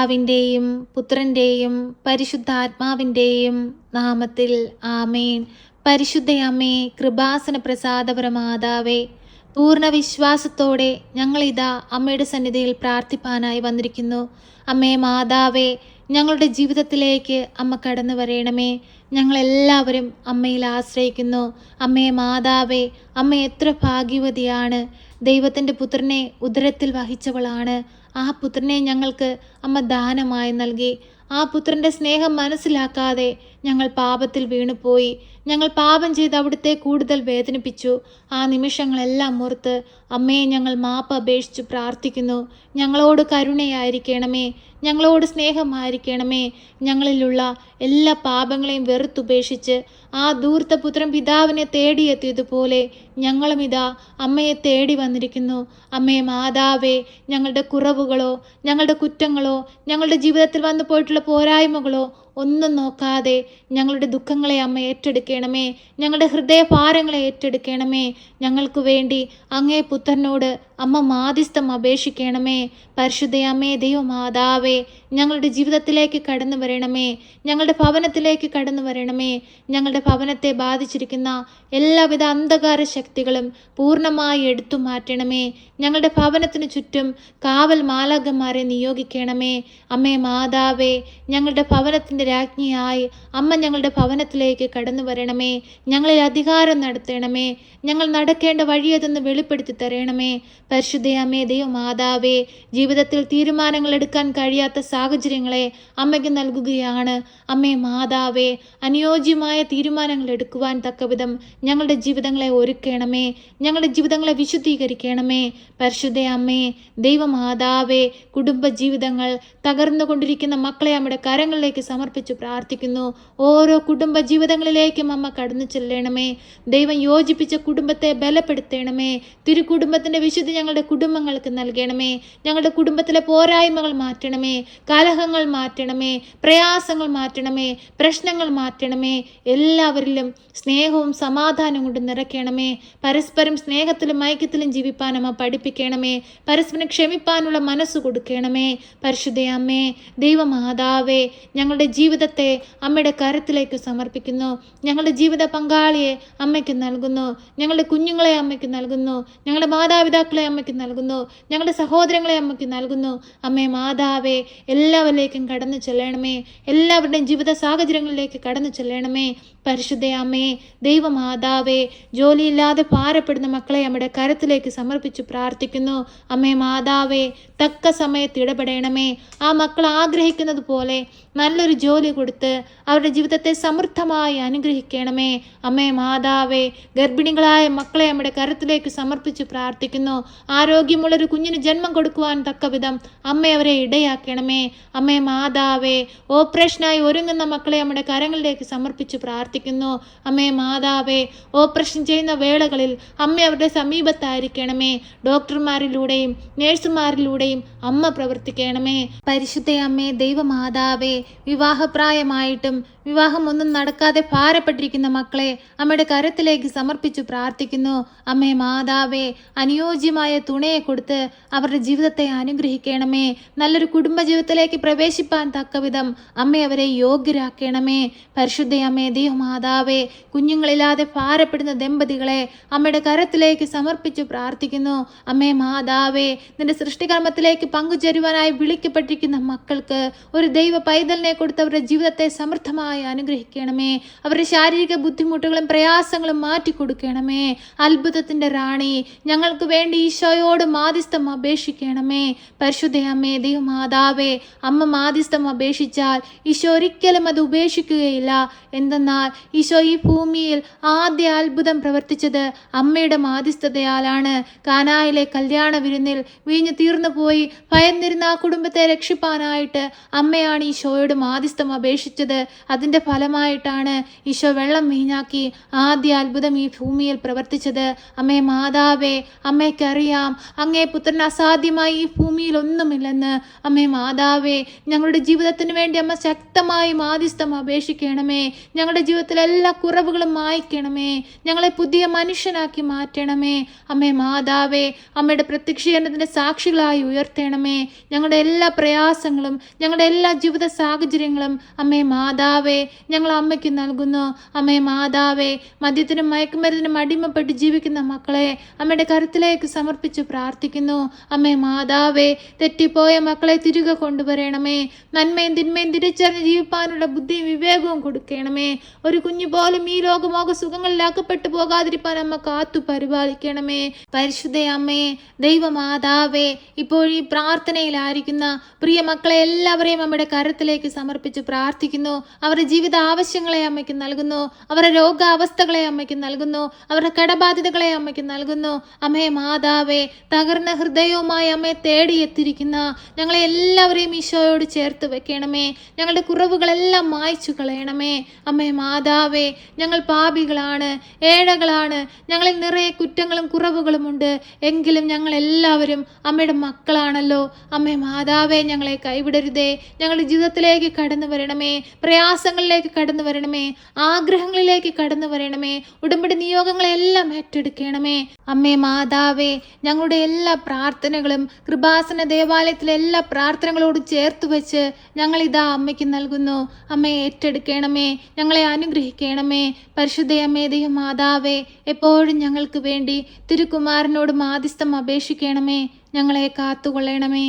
പിതാവിന്റെയും പുത്രന്റെയും പരിശുദ്ധാത്മാവിന്റെയും നാമത്തിൽ ആമേൻ. പരിശുദ്ധയമ്മേ കൃപാസന പ്രസാദപരമാതാവേ പൂർണ വിശ്വാസത്തോടെ ഞങ്ങളിതാ അമ്മയുടെ സന്നിധിയിൽ പ്രാർത്ഥിപ്പാനായി വന്നിരിക്കുന്നു. അമ്മേ മാതാവേ ഞങ്ങളുടെ ജീവിതത്തിലേക്ക് അമ്മ കടന്നു വരയണമേ ഞങ്ങളെല്ലാവരും അമ്മയിൽ ആശ്രയിക്കുന്നു. അമ്മയെ മാതാവേ അമ്മ എത്ര ഭാഗ്യവതിയാണ്. ദൈവത്തിന്റെ പുത്രനെ ഉദരത്തിൽ വഹിച്ചവളാണ്. ആ പുത്രനെ ഞങ്ങൾക്ക് അമ്മ ദാനമായി നൽകി. ആ പുത്രന്റെ സ്നേഹം മനസ്സിലാക്കാതെ ഞങ്ങൾ പാപത്തിൽ വീണുപോയി. ഞങ്ങൾ പാപം ചെയ്ത് അവിടുത്തെ കൂടുതൽ വേദനിപ്പിച്ചു. ആ നിമിഷങ്ങളെല്ലാം ഓർത്ത് അമ്മയെ ഞങ്ങൾ മാപ്പ് അപേക്ഷിച്ച് പ്രാർത്ഥിക്കുന്നു. ഞങ്ങളോട് കരുണയായിരിക്കണമേ. ഞങ്ങളോട് സ്നേഹമായിരിക്കണമേ. ഞങ്ങളിലുള്ള എല്ലാ പാപങ്ങളെയും വെറുത്തുപേക്ഷിച്ച് ആ ദൂർത്ത പുത്രൻ പിതാവിനെ തേടിയെത്തിയതുപോലെ ഞങ്ങളും ഇതാ അമ്മയെ തേടി വന്നിരിക്കുന്നു. അമ്മയെ മാതാവേ ഞങ്ങളുടെ കുറവുകളോ ഞങ്ങളുടെ കുറ്റങ്ങളോ ഞങ്ങളുടെ ജീവിതത്തിൽ വന്നു പോയിട്ടുള്ള പോരായ്മകളോ ഒന്നും നോക്കാതെ ഞങ്ങളുടെ ദുഃഖങ്ങളെ അമ്മ ഏറ്റെടുക്കണമേ. ഞങ്ങളുടെ ഹൃദയഭാരങ്ങളെ ഏറ്റെടുക്കണമേ. ഞങ്ങൾക്ക് വേണ്ടി അങ്ങേ പുത്രനോട് അമ്മ മാധ്യസ്ഥം അപേക്ഷിക്കണമേ. പരിശുദ്ധയമ്മേ ദൈവമാതാവേ ഞങ്ങളുടെ ജീവിതത്തിലേക്ക് കടന്നു വരണമേ. ഞങ്ങളുടെ ഭവനത്തിലേക്ക് കടന്നു വരണമേ. ഞങ്ങളുടെ ഭവനത്തെ ബാധിച്ചിരിക്കുന്ന എല്ലാവിധ അന്ധകാര ശക്തികളും പൂർണമായി എടുത്തു മാറ്റണമേ. ഞങ്ങളുടെ ഭവനത്തിനു ചുറ്റും കാവൽ മാലാകന്മാരെ നിയോഗിക്കണമേ. അമ്മേ മാതാവേ ഞങ്ങളുടെ ഭവനത്തിന്റെ രാജ്ഞിയായി അമ്മ ഞങ്ങളുടെ ഭവനത്തിലേക്ക് കടന്നു വരണമേ. ഞങ്ങളിൽ അധികാരം നടത്തണമേ. ഞങ്ങൾ നടക്കേണ്ട വഴിയതെന്ന് വെളിപ്പെടുത്തി തരണമേ. പരിശുദ്ധയമ്മേ ദൈവമാതാവേ ജീവിതത്തിൽ തീരുമാനങ്ങൾ എടുക്കാൻ കഴിയാത്ത സാഹചര്യങ്ങളെ അമ്മയ്ക്ക് നൽകുകയാണ്. അമ്മേ മാതാവേ അനുയോജ്യമായ തീരുമാനങ്ങൾ എടുക്കുവാൻ തക്കവിധം ഞങ്ങളുടെ ജീവിതങ്ങളെ ഒരുക്കണമേ. ഞങ്ങളുടെ ജീവിതങ്ങളെ വിശുദ്ധീകരിക്കണമേ. പരിശുദ്ധ അമ്മേ ദൈവമാതാവേ കുടുംബ ജീവിതങ്ങൾ തകർന്നുകൊണ്ടിരിക്കുന്ന മക്കളെ അമ്മയുടെ കരങ്ങളിലേക്ക് സമർപ്പിച്ച് പ്രാർത്ഥിക്കുന്നു. ഓരോ കുടുംബ ജീവിതങ്ങളിലേക്കും അമ്മ കടന്നു ചെല്ലണമേ. ദൈവം യോജിപ്പിച്ച കുടുംബത്തെ ബലപ്പെടുത്തണമേ. തിരുക്കുടുംബത്തിന്റെ വിശുദ്ധി ഞങ്ങളുടെ കുടുംബങ്ങൾക്ക് നൽകണമേ. ഞങ്ങളുടെ കുടുംബത്തിലെ പോരായ്മകൾ മാറ്റണമേ. കലഹങ്ങൾ മാറ്റണമേ. പ്രയാസങ്ങൾ മാറ്റണമേ. പ്രശ്നങ്ങൾ മാറ്റണമേ. എല്ലാവരിലും സ്നേഹവും സമാധാനവും കൊണ്ട് നിറയ്ക്കണമേ. പരസ്പരം സ്നേഹത്തിലും ഐക്യത്തിലും ജീവിപ്പാൻ അമ്മ പഠിപ്പിക്കണമേ. പരസ്പരം ക്ഷമിപ്പാനുള്ള മനസ്സ് കൊടുക്കണമേ. പരിശുദ്ധ അമ്മേ ദൈവമാതാവേ ഞങ്ങളുടെ ജീവിതത്തെ അമ്മയുടെ കരത്തിലേക്ക് സമർപ്പിക്കുന്നു. ഞങ്ങളുടെ ജീവിത പങ്കാളിയെ അമ്മയ്ക്ക് നൽകുന്നു. ഞങ്ങളുടെ കുഞ്ഞുങ്ങളെ അമ്മയ്ക്ക് നൽകുന്നു. ഞങ്ങളുടെ മാതാപിതാക്കളെ അമ്മയ്ക്ക് നൽകുന്നു. ഞങ്ങളുടെ സഹോദരങ്ങളെ അമ്മയ്ക്ക് നൽകുന്നു. അമ്മേ മാതാവേ എല്ലാവരിലേക്കും കടന്നു ചെല്ലണമേ. എല്ലാവരുടെയും ജീവിത സാഹചര്യങ്ങളിലേക്ക് കടന്നു ചെല്ലണമേ. പരിശുദ്ധ അമ്മേ ദൈവമാതാവേ ജോലിയില്ലാതെ ഭാരപ്പെടുന്ന മക്കളെ അമ്മയുടെ കരത്തിലേക്ക് സമർപ്പിച്ചു പ്രാർത്ഥിക്കുന്നു. അമ്മേ മാതാവേ തക്ക സമയത്ത് ഇടപെടണമേ. ആ മക്കൾ ആഗ്രഹിക്കുന്നത് പോലെ നല്ലൊരു ജോലി കൊടുത്ത് അവരുടെ ജീവിതത്തെ സമൃദ്ധമായി അനുഗ്രഹിക്കണമേ. അമ്മേ മാതാവേ ഗർഭിണികളായ മക്കളെ നമ്മുടെ കരത്തിലേക്ക് സമർപ്പിച്ച് പ്രാർത്ഥിക്കുന്നു. ആരോഗ്യമുള്ളൊരു കുഞ്ഞിന് ജന്മം കൊടുക്കുവാൻ തക്കവിധം അമ്മ അവരെ ഇടയാക്കണമേ. അമ്മേ മാതാവേ ഓപ്പറേഷനായി ഒരുങ്ങുന്ന മക്കളെ നമ്മുടെ കരങ്ങളിലേക്ക് സമർപ്പിച്ച് പ്രാർത്ഥിക്കുന്നു. അമ്മേ മാതാവേ ഓപ്പറേഷൻ ചെയ്യുന്ന വേളകളിൽ അമ്മ അവരുടെ സമീപത്തായിരിക്കണമേ. ഡോക്ടർമാരിലൂടെയും നേഴ്സുമാരിലൂടെയും അമ്മ പ്രവർത്തിക്കണമേ. പരിശുദ്ധ അമ്മേ ദൈവമാതാവേ വിവാഹപ്രായമായിട്ടും വിവാഹം ഒന്നും നടക്കാതെ ഭാരപ്പെട്ടിരിക്കുന്ന മക്കളെ അമ്മയുടെ കരത്തിലേക്ക് സമർപ്പിച്ചു പ്രാർത്ഥിക്കുന്നു. അമ്മേ മാതാവേ അനുയോജ്യമായ തുണയെ കൊടുത്ത് അവരുടെ ജീവിതത്തെ അനുഗ്രഹിക്കണമേ. നല്ലൊരു കുടുംബജീവിതത്തിലേക്ക് പ്രവേശിപ്പാൻ തക്കവിധം അമ്മ അവരെ യോഗ്യരാക്കണമേ. പരിശുദ്ധ അമ്മേ ദൈവമാതാവേ കുഞ്ഞുങ്ങളില്ലാതെ ഭാരപ്പെടുന്ന ദമ്പതികളെ അമ്മയുടെ കരത്തിലേക്ക് സമർപ്പിച്ചു പ്രാർത്ഥിക്കുന്നു. അമ്മേ മാതാവേ നിന്റെ സൃഷ്ടികർമ്മത്തിലേക്ക് പങ്കുചേരുവാനായി വിളിക്കപ്പെട്ടിരിക്കുന്ന മക്കൾക്ക് ഒരു ദൈവ പൈതലിനെ കൊടുത്തവരുടെ ജീവിതത്തെ സമൃദ്ധമായി അനുഗ്രഹിക്കണമേ. അവരുടെ ശാരീരിക ബുദ്ധിമുട്ടുകളും പ്രയാസങ്ങളും മാറ്റിക്കൊടുക്കണമേ അത്ഭുതത്തിന്റെ റാണി ഞങ്ങൾക്ക് വേണ്ടി ഈശോയോട് മാധ്യസ്ഥം അപേക്ഷിക്കണമേ. പരിശുദ്ധയമ്മേ ദൈവമാതാവേ അമ്മ മാധ്യസ്ഥം അപേക്ഷിച്ചാൽ ഈശോ ഒരിക്കലും അത് ഉപേക്ഷിക്കുകയില്ല. എന്തെന്നാൽ ഈശോ ഈ ഭൂമിയിൽ ആദ്യ അത്ഭുതം പ്രവർത്തിച്ചത് അമ്മയുടെ മാധ്യസ്ഥതയാലാണ്. കാനായിലെ കല്യാണ വിരുന്നിൽ വീഞ്ഞു തീർന്നു പോയി. ഭയന്നിരുന്ന ആ കുടുംബത്തെ രക്ഷിപ്പാനായിട്ട് അമ്മയാണ് ഈശോയോട് മാധ്യസ്ഥം അപേക്ഷിച്ചത്. അത് അതിന്റെ ഫലമായിട്ടാണ് ഈശോ വെള്ളം വീഞ്ഞാക്കി ആദ്യ അത്ഭുതം ഈ ഭൂമിയിൽ പ്രവർത്തിച്ചത്. അമ്മേ മാതാവേ അമ്മയ്ക്കറിയാം അങ്ങേ പുത്രൻ അസാധ്യമായി ഈ ഭൂമിയിൽ ഒന്നുമില്ലെന്ന്. അമ്മേ മാതാവേ ഞങ്ങളുടെ ജീവിതത്തിന് വേണ്ടി അമ്മ ശക്തമായി മാധ്യസ്ഥം അപേക്ഷിക്കണമേ. ഞങ്ങളുടെ ജീവിതത്തിലെ എല്ലാ കുറവുകളും മായ്ക്കണമേ. ഞങ്ങളെ പുതിയ മനുഷ്യനാക്കി മാറ്റണമേ. അമ്മേ മാതാവേ അമ്മയുടെ പ്രത്യക്ഷീകരണത്തിന്റെ സാക്ഷികളായി ഉയർത്തണമേ. ഞങ്ങളുടെ എല്ലാ പ്രയാസങ്ങളും ഞങ്ങളുടെ എല്ലാ ജീവിത സാഹചര്യങ്ങളും അമ്മേ മാതാവേ ഞങ്ങൾ അമ്മയ്ക്ക് നൽകുന്നു. അമ്മേ മാതാവേ മദ്യത്തിനും മയക്കുമരുന്നിനും അടിമപ്പെട്ട് ജീവിക്കുന്ന മക്കളെ അമ്മയുടെ കരുത്തിലേക്ക് സമർപ്പിച്ച് പ്രാർത്ഥിക്കുന്നു. അമ്മേ മാതാവേ തെറ്റിപ്പോയ മക്കളെ തിരികെ കൊണ്ടുവരണമേ. നന്മയും തിന്മയും തിരിച്ചറിഞ്ഞ് ജീവിപ്പാനുള്ള ബുദ്ധിയും വിവേകവും കൊടുക്കണമേ. ഒരു കുഞ്ഞു പോലും ഈ ലോകമോക സുഖങ്ങളിൽ അകപ്പെട്ടു പോകാതിരിപ്പാൻ അമ്മ കാത്തു പരിപാലിക്കണമേ. പരിശുദ്ധ അമ്മേ ദൈവമാതാവേ ഇപ്പോൾ ഈ പ്രാർത്ഥനയിലായിരിക്കുന്ന പ്രിയ മക്കളെ എല്ലാവരെയും അമ്മയുടെ കരത്തിലേക്ക് സമർപ്പിച്ച് പ്രാർത്ഥിക്കുന്നു. അവരുടെ ജീവിത ആവശ്യങ്ങളെ അമ്മയ്ക്ക് നൽകുന്നു. അവരുടെ രോഗാവസ്ഥകളെ അമ്മയ്ക്ക് നൽകുന്നു. അവരുടെ കടബാധ്യതകളെ അമ്മയ്ക്ക് നൽകുന്നു. അമ്മയെ മാതാവേ തകർന്ന ഹൃദയവുമായി അമ്മയെ തേടിയെത്തിയിരിക്കുന്ന ഞങ്ങളെ എല്ലാവരെയും ഈശോയോട് ചേർത്ത് വെക്കണമേ. ഞങ്ങളുടെ കുറവുകളെല്ലാം മായ്ച്ചു കളയണമേ. അമ്മേ മാതാവേ ഞങ്ങൾ പാപികളാണ് ഏഴകളാണ്. ഞങ്ങളിൽ നിറയെ കുറ്റങ്ങളും കുറവുകളുമുണ്ട് എങ്കിലും ഞങ്ങൾ എല്ലാവരും അമ്മയുടെ മക്കളാണല്ലോ. അമ്മേ മാതാവേ ഞങ്ങളെ കൈവിടരുതേ. ഞങ്ങളുടെ ജീവിതത്തിലേക്ക് കടന്നു വരണമേ. പ്രയാസങ്ങളിലേക്ക് കടന്നു വരണമേ. ആഗ്രഹങ്ങളിലേക്ക് കടന്നു വരണമേ. ഉടമ്പടി നിയോഗങ്ങളെല്ലാം ഏറ്റെടുക്കണമേ. അമ്മേ മാതാവേ ഞങ്ങളുടെ എല്ലാ പ്രാർത്ഥനകളും കൃപാസന ദേവാലയത്തിലെ എല്ലാ പ്രാർത്ഥനകളോട് ചേർത്ത് വെച്ച് ഞങ്ങൾ ഇതാ അമ്മയ്ക്ക് നൽകുന്നു. അമ്മയെ ഏറ്റെടുക്കണമേ. ഞങ്ങളെ അനുഗ്രഹിക്കണമേ. പരിശുദ്ധയമ്മേ ദൈവ മാതാവേ എപ്പോഴും ഞങ്ങൾക്ക് വേണ്ടി തിരുക്കുമാരനോട് മാധ്യസ്ഥം അപേക്ഷിക്കണമേ. ഞങ്ങളെ കാത്തുകൊള്ളണമേ.